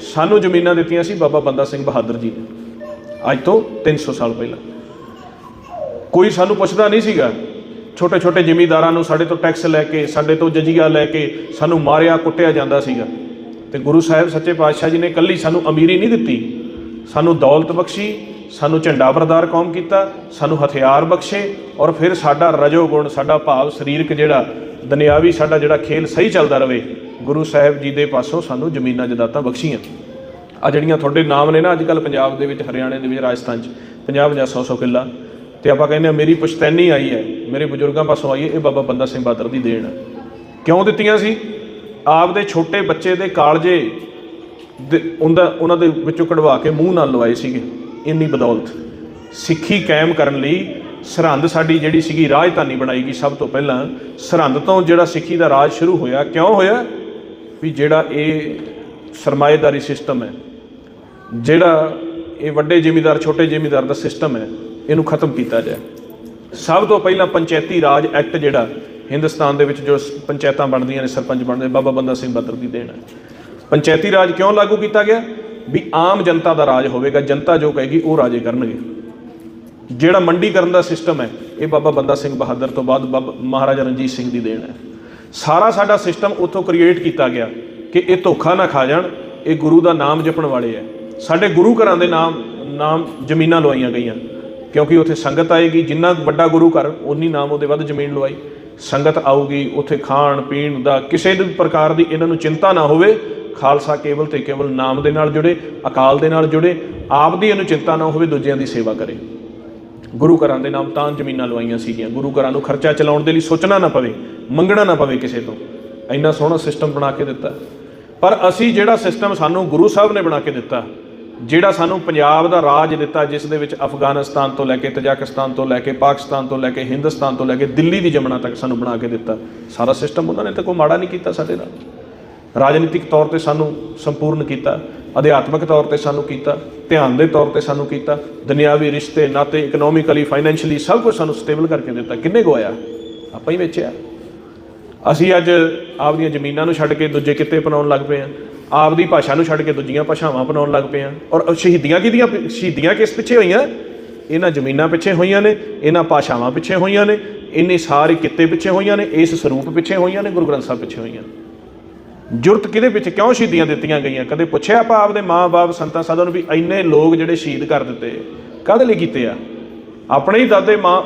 ਸਾਨੂੰ ਜ਼ਮੀਨਾਂ ਦਿੱਤੀਆਂ ਸੀ ਬਾਬਾ ਬੰਦਾ ਸਿੰਘ ਬਹਾਦਰ ਜੀ ਨੇ। ਅੱਜ ਤੋਂ 300 ਸਾਲ ਪਹਿਲਾਂ। ਕੋਈ ਸਾਨੂੰ ਪੁੱਛਦਾ ਨਹੀਂ ਸੀਗਾ ਛੋਟੇ ਛੋਟੇ ਜ਼ਿਮੀਂਦਾਰਾਂ ਨੂੰ ਸਾਡੇ ਤੋਂ ਟੈਕਸ ਲੈ ਕੇ, ਸਾਡੇ ਤੋਂ ਜਜੀਆ ਲੈ ਕੇ ਸਾਨੂੰ ਮਾਰਿਆ, ਕੁੱਟਿਆ ਜਾਂਦਾ ਸੀਗਾ। ਤੇ ਗੁਰੂ ਸਾਹਿਬ ਸੱਚੇ ਪਾਤਸ਼ਾਹ ਜੀ ਨੇ ਕੱਲੀ ਸਾਨੂੰ ਅਮੀਰੀ ਨਹੀਂ ਦਿੱਤੀ। ਸਾਨੂੰ ਦੌਲਤ ਬਖਸ਼ੀ, ਸਾਨੂੰ ਝੰਡਾ ਬਰਦਾਰ ਕੌਮ ਕੀਤਾ, ਸਾਨੂੰ ਹਥਿਆਰ ਬਖਸ਼ੇ ਔਰ ਫਿਰ ਸਾਡਾ ਰਜੋ ਗੁਣ, ਸਾਡਾ ਭਾਵ ਸਰੀਰਕ ਜਿਹੜਾ, ਦੁਨਿਆਵੀ ਸਾਡਾ ਜਿਹੜਾ ਖੇਲ ਸਹੀ ਚੱਲਦਾ ਰਹੇ। ਗੁਰੂ ਸਾਹਿਬ ਜੀ ਦੇ ਪਾਸੋਂ ਸਾਨੂੰ ਜ਼ਮੀਨਾਂ ਜਦਾਤਾਂ ਬਖਸ਼ੀਆਂ। ਆ ਜਿਹੜੀਆਂ ਤੁਹਾਡੇ ਨਾਮ ਨੇ ਨਾ ਅੱਜ ਕੱਲ ਪੰਜਾਬ ਦੇ ਵਿੱਚ, ਹਰਿਆਣੇ ਦੇ ਵਿੱਚ, ਰਾਜਸਥਾਨ 'ਚ 50 50 100 100 ਕਿੱਲਾ। ਤੇ ਆਪਾਂ ਕਹਿੰਦੇ ਆ ਮੇਰੀ ਪੁਸ਼ਤੈਨੀ ਆਈ ਹੈ, ਮੇਰੇ ਬਜ਼ੁਰਗਾਂ ਪਾਸੋਂ ਆਈ ਹੈ, ਇਹ ਬਾਬਾ ਬੰਦਾ ਸਿੰਘ ਬਹਾਦਰ ਦੀ ਦੇਣ। ਹੈ ਕਿਉਂ ਦਿੱਤੀਆਂ ਸੀ? ਆਪ ਦੇ ਛੋਟੇ ਬੱਚੇ ਦੇ ਕਾਲਜੇ ਦੇ- ਉਹਦਾ, ਉਹਨਾਂ ਦੇ ਵਿੱਚੋਂ ਕਢਵਾ ਕੇ ਮੂੰਹ ਨਾਲ ਲਵਾਏ ਸੀਗੇ। ਇੰਨੀ ਬਦੌਲਤ। ਸਿੱਖੀ ਕਾਇਮ ਕਰਨ ਲਈ ਸਰਹੰਦ ਸਾਡੀ ਜਿਹੜੀ ਸੀਗੀ ਰਾਜਧਾਨੀ ਬਣਾਈ ਗਈ ਸਭ ਤੋਂ ਪਹਿਲਾਂ, ਸਰਹੰਦ ਤੋਂ ਜਿਹੜਾ ਸਿੱਖੀ ਦਾ ਰਾਜ ਸ਼ੁਰੂ ਹੋਇਆ, ਕਿਉਂ ਹੋਇਆ? ਵੀ ਜਿਹੜਾ ਇਹ ਸਰਮਾਏਦਾਰੀ ਸਿਸਟਮ ਹੈ, ਜਿਹੜਾ ਇਹ ਵੱਡੇ ਜ਼ਿਮੀਦਾਰ, ਛੋਟੇ ਜ਼ਿਮੀਦਾਰ ਦਾ ਸਿਸਟਮ ਹੈ, ਇਹਨੂੰ ਖਤਮ ਕੀਤਾ ਜਾਏ। ਸਭ ਤੋਂ ਪਹਿਲਾਂ ਪੰਚਾਇਤੀ ਰਾਜ ਐਕਟ ਜਿਹੜਾ ਹਿੰਦੁਸਤਾਨ ਦੇ ਵਿੱਚ ਜੋ ਪੰਚਾਇਤਾਂ ਬਣਦੀਆਂ ਨੇ, ਸਰਪੰਚ ਬਣਦੇ ਬਾਬਾ ਬੰਦਾ ਸਿੰਘ ਬਹਾਦਰ ਦੀ ਦੇਣ ਹੈ। ਪੰਚਾਇਤੀ ਰਾਜ ਕਿਉਂ ਲਾਗੂ ਕੀਤਾ ਗਿਆ? ਵੀ ਆਮ ਜਨਤਾ ਦਾ ਰਾਜ ਹੋਵੇਗਾ, ਜਨਤਾ ਜੋ ਕਹੇਗੀ ਉਹ ਰਾਜੇ ਕਰਨਗੇ। ਜਿਹੜਾ ਮੰਡੀਕਰਨ ਦਾ ਸਿਸਟਮ ਹੈ, ਇਹ ਬਾਬਾ ਬੰਦਾ ਸਿੰਘ ਬਹਾਦਰ ਤੋਂ ਬਾਅਦ ਬਾਬਾ ਮਹਾਰਾਜਾ ਰਣਜੀਤ ਸਿੰਘ ਦੀ ਦੇਣ ਹੈ। ਸਾਰਾ ਸਾਡਾ ਸਿਸਟਮ ਉੱਥੋਂ ਕ੍ਰੀਏਟ ਕੀਤਾ ਗਿਆ ਕਿ ਇਹ ਧੋਖਾ ਨਾ ਖਾ ਜਾਣ, ਇਹ ਗੁਰੂ ਦਾ ਨਾਮ ਜਪਣ ਵਾਲੇ ਹੈ ਸਾਡੇ ਗੁਰੂ ਘਰਾਂ ਦੇ ਨਾਮ ਨਾਮ ਜ਼ਮੀਨਾਂ ਲਵਾਈਆਂ ਗਈਆਂ। ਕਿਉਂਕਿ ਉੱਥੇ ਸੰਗਤ ਆਏਗੀ, ਜਿੰਨਾ ਵੱਡਾ ਗੁਰੂ ਘਰ ਉਨੀ ਨਾਮ ਉਹਦੇ ਵੱਧ ਜ਼ਮੀਨ ਲਵਾਈ। ਸੰਗਤ ਆਊਗੀ, ਉੱਥੇ ਖਾਣ, ਪੀਣ ਦਾ ਕਿਸੇ ਵੀ ਪ੍ਰਕਾਰ ਦੀ ਇਹਨਾਂ ਨੂੰ ਚਿੰਤਾ ਨਾ ਹੋਵੇ। ਖਾਲਸਾ ਕੇਵਲ ਤੇ ਕੇਵਲ ਨਾਮ ਦੇ ਨਾਲ ਜੁੜੇ, ਅਕਾਲ ਦੇ ਨਾਲ ਜੁੜੇ, ਆਪ ਦੀ ਇਹਨੂੰ ਚਿੰਤਾ ਨਾ ਹੋਵੇ, ਦੂਜਿਆਂ ਦੀ ਸੇਵਾ ਕਰੇ। ਗੁਰੂ ਘਰਾਂ ਦੇ ਨਾਮ ਤਾਂ ਜ਼ਮੀਨਾਂ ਲਵਾਈਆਂ ਸੀਗੀਆਂ। ਗੁਰੂ ਘਰਾਂ ਨੂੰ ਖਰਚਾ ਚਲਾਉਣ ਦੇ ਲਈ ਸੋਚਣਾ ਨਾ ਪਵੇ, ਮੰਗਣਾ ਨਾ ਪਵੇ ਕਿਸੇ ਤੋਂ। ਇੰਨਾ ਸੋਹਣਾ ਸਿਸਟਮ ਬਣਾ ਕੇ ਦਿੱਤਾ। ਪਰ ਅਸੀਂ ਜਿਹੜਾ ਸਿਸਟਮ ਸਾਨੂੰ ਗੁਰੂ ਸਾਹਿਬ ਨੇ ਬਣਾ ਕੇ ਦਿੱਤਾ, ਜਿਹੜਾ ਸਾਨੂੰ ਪੰਜਾਬ ਦਾ ਰਾਜ ਦਿੱਤਾ, ਜਿਸ ਦੇ ਵਿੱਚ ਅਫਗਾਨਿਸਤਾਨ ਤੋਂ ਲੈ ਕੇ ਤਜਾਕਿਸਤਾਨ ਤੋਂ ਲੈ ਕੇ ਪਾਕਿਸਤਾਨ ਤੋਂ ਲੈ ਕੇ ਹਿੰਦੁਸਤਾਨ ਤੋਂ ਲੈ ਕੇ ਦਿੱਲੀ ਦੀ ਜਮਨਾ ਤੱਕ ਸਾਨੂੰ ਬਣਾ ਕੇ ਦਿੱਤਾ, ਸਾਰਾ ਸਿਸਟਮ ਉਹਨਾਂ ਨੇ ਤਾਂ ਕੋਈ ਮਾੜਾ ਨਹੀਂ ਕੀਤਾ ਸਾਡੇ ਨਾਲ। ਰਾਜਨੀਤਿਕ ਤੌਰ ਤੇ ਸਾਨੂੰ ਸੰਪੂਰਨ ਕੀਤਾ, ਅਧਿਆਤਮਿਕ ਤੌਰ ਤੇ ਸਾਨੂੰ ਕੀਤਾ, ਧਿਆਨ ਦੇ ਤੌਰ ਤੇ ਸਾਨੂੰ ਕੀਤਾ, ਦੁਨਿਆਵੀ ਰਿਸ਼ਤੇ, ਨਾਤੇ ਇਕਨੋਮਿਕਲੀ ਫਾਈਨੈਂਸ਼ੀਅਲੀ ਸਭ ਕੁਝ ਸਾਨੂੰ ਸਟੇਬਲ ਕਰਕੇ ਦਿੱਤਾ। ਕਿੰਨੇ ਗਵਾਇਆ ਆਪਾਂ ਹੀ ਵੇਚਿਆ। ਅਸੀਂ ਅੱਜ ਆਪਦੀਆਂ ਜ਼ਮੀਨਾਂ ਨੂੰ ਛੱਡ ਕੇ ਦੂਜੇ ਕਿੱਤੇ ਅਪਣਾਉਣ ਲੱਗ ਪਏ ਆ ਆਪਦੀ ਭਾਸ਼ਾ ਨੂੰ ਛੱਡ ਕੇ ਦੂਜੀਆਂ ਭਾਸ਼ਾਵਾਂ ਅਪਣਾਉਣ ਲੱਗ ਪਏ ਆ ਔਰ ਸ਼ਹੀਦੀਆਂ ਕਿਹਦੀਆਂ ਸ਼ਹੀਦੀਆਂ ਕਿਸ ਪਿੱਛੇ ਹੋਈਆਂ? ਇਹਨਾਂ ਜ਼ਮੀਨਾਂ ਪਿੱਛੇ ਹੋਈਆਂ ਨੇ, ਇਹਨਾਂ ਭਾਸ਼ਾਵਾਂ ਪਿੱਛੇ ਹੋਈਆਂ ਨੇ, ਇੰਨੇ ਸਾਰੇ ਕਿੱਤੇ ਪਿੱਛੇ ਹੋਈਆਂ ਨੇ, ਇਸ ਸਰੂਪ ਪਿੱਛੇ ਹੋਈਆਂ ਨੇ, ਗੁਰੂ ਗ੍ਰੰਥ ਸਾਹਿਬ ਪਿੱਛੇ ਹੋਈਆਂ ਨੇ। ਜੁਰਤ ਕਿਹਦੇ ਪਿੱਛੇ? ਕਿਉਂ ਸ਼ਹੀਦੀਆਂ ਦਿੱਤੀਆਂ ਗਈਆਂ? ਕਦੇ ਪੁੱਛਿਆ ਆਪਾਂ ਆਪਦੇ ਮਾਂ-ਬਾਪ, ਸੰਤਾਂ ਸਾਧਾਂ ਨੂੰ ਵੀ ਇੰਨੇ ਲੋਕ ਜਿਹੜੇ ਸ਼ਹੀਦ ਕਰ ਦਿੱਤੇ? ਕਾਹਦੇ ਲਈ ਕੀਤੇ ਆ? ਆਪਣੇ ਹੀ ਦਾਦੇ ਮਾਂ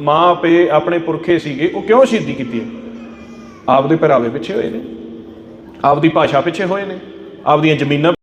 ਮਾਂ ਪੇ ਆਪਣੇ ਪੁਰਖੇ ਸੀਗੇ, ਉਹ ਕਿਉਂ ਸ਼ਹੀਦੀ ਕੀਤੀ? ਆਪਦੇ ਪਹਿਰਾਵੇ ਪਿੱਛੇ ਹੋਏ ਨੇ। ਆਪਦੀ ਭਾਸ਼ਾ ਪਿੱਛੇ ਹੋਏ ਨੇ। ਆਪਦੀਆਂ ਜ਼ਮੀਨਾਂ